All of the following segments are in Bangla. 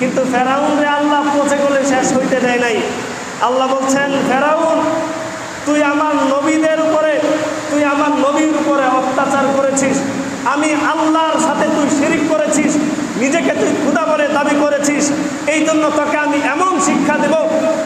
কিন্তু ফেরাউনরে আল্লাহ পচে গলে শেষ হইতে দেয় নাই। আল্লাহ বলছেন, ফেরাউন, তুই আমার নবীদের উপরে, তুই আমার নবীর উপরে অত্যাচার করেছিস। আমি আল্লাহর সাথে তুই শিরিক করেছিস। নিজেকে তুই ক্ষুদা বলে দাবি করেছিস। এই জন্য তোকে আমি এমন শিক্ষা দেব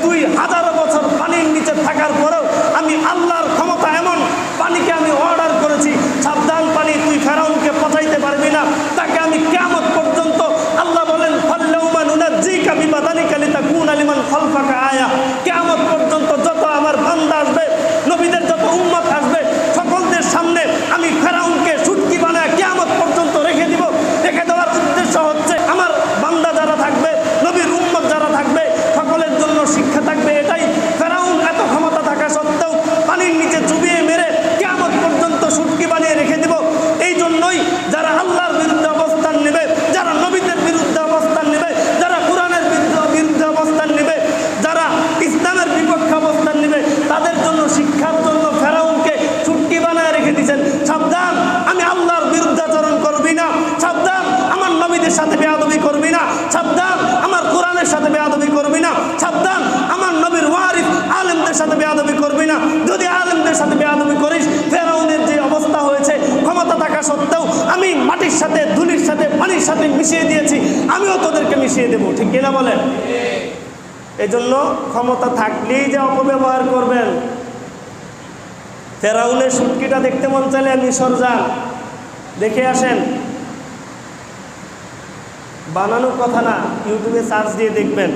তুই হাজারো বছর পানির নিচে থাকার পরেও আমি আল্লাহর ক্ষমতা এমন পানিকে আমি অর্ডার করেছি সাবধান পানি তুই ফেরাউনকে পচাইতে পারবি না তাকে আমি কেমন পর্যন্ত আল্লাহ বলেন ফাল্লাউমান উনাজ্জিকা বিবাদানিকা লিতাকুন আলিমান খালফাকা আয়া কেমন পর্যন্ত যত আমার বান্দা আসবে নবীদের যত উম্মত আসবে সকলদের সামনে আমি ফেরাউনকে সুটকি বানায় কেমন পর্যন্ত রেখে দিব রেখে দেওয়ার উদ্দেশ্য হচ্ছে আমার বান্দা যারা থাকবে নবীর উম্মত যারা থাকবে সকলের জন্য শিক্ষা থাকবে এটাই ফেরাউন এত ক্ষমতা থাকা সত্ত্বেও পানির নিচে চুবিয়ে মেরে কেমন পর্যন্ত সুটকি বানিয়ে রেখে দিব এই জন্যই যারা আল্লাহর বিরুদ্ধে অবস্থান নেবে যারা নবীদের বিরুদ্ধে অবস্থান নেবে যারা কোরআনের বিরুদ্ধে বিরুদ্ধে অবস্থান নেবে যারা ইসলামের বিপক্ষে অবস্থান নেবে তাদের জন্য শিক্ষার জন্য ফেরাউনকে ছুটকি বানায় রেখে দিয়েছেন সাবধান আমি আল্লাহর বিরুদ্ধাচরণ করবি না সাবধান আমার নবীদের সাথে বেয়াদবি করবি না। সাবধান, আমার কোরআনের সাথে বেয়াদবি করবি না। সাবধান, আমার নবীর ওয়ারিফ আলেমদের সাথে বেয়াদবি করবি না। যদি আলেমদের সাথে বেয়াদবি করিস, ফেরাউনের যে অবস্থা হয়েছে, ক্ষমতা থাকা সত্ত্বেও আমি মাটির সাথে, ধুলির সাথে, পানির সাথে মিশিয়ে দিয়েছি। আমিও তোদেরকে মিশিয়ে দেবো, ঠিক কিনা বলেন? এই জন্য ক্ষমতা থাকলেই যে অপব্যবহার করবেন। ফেরাউনের সুটকিটা দেখতে মন চাইলে মিশর যান। দেখে আসেন বানানো কথা না, ইউটিউবে সার্চ দিয়ে দেখবেন।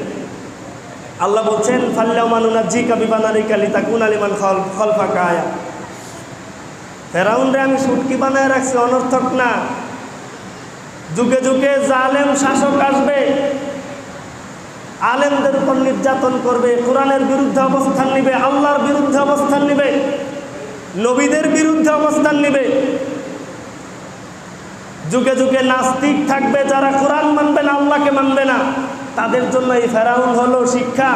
আল্লাহ বলছেন, ফাল্লাউ মানুনা জি কাবি বানারি কালি তাকুন আলিমান ফল ফল ফাঁকা আয়া। ফেরাউনরে আমি সুটকি বানায় রাখছি, অনর্থক না। যুগে যুগে জালেম শাসক আসবে, আলেমদের উপর নির্যাতন করবে, কোরআনের বিরুদ্ধে অবস্থান নিবে, আল্লাহর বিরুদ্ধে অবস্থান নিবে, নবীদের বিরুদ্ধে অবস্থান নিবে। যুগে যুগে নাস্তিক থাকবে, যারা কোরআন মানবে না, আল্লাহকে মানবে না, তাদের জন্য এই ফেরাউন হলো শিক্ষা।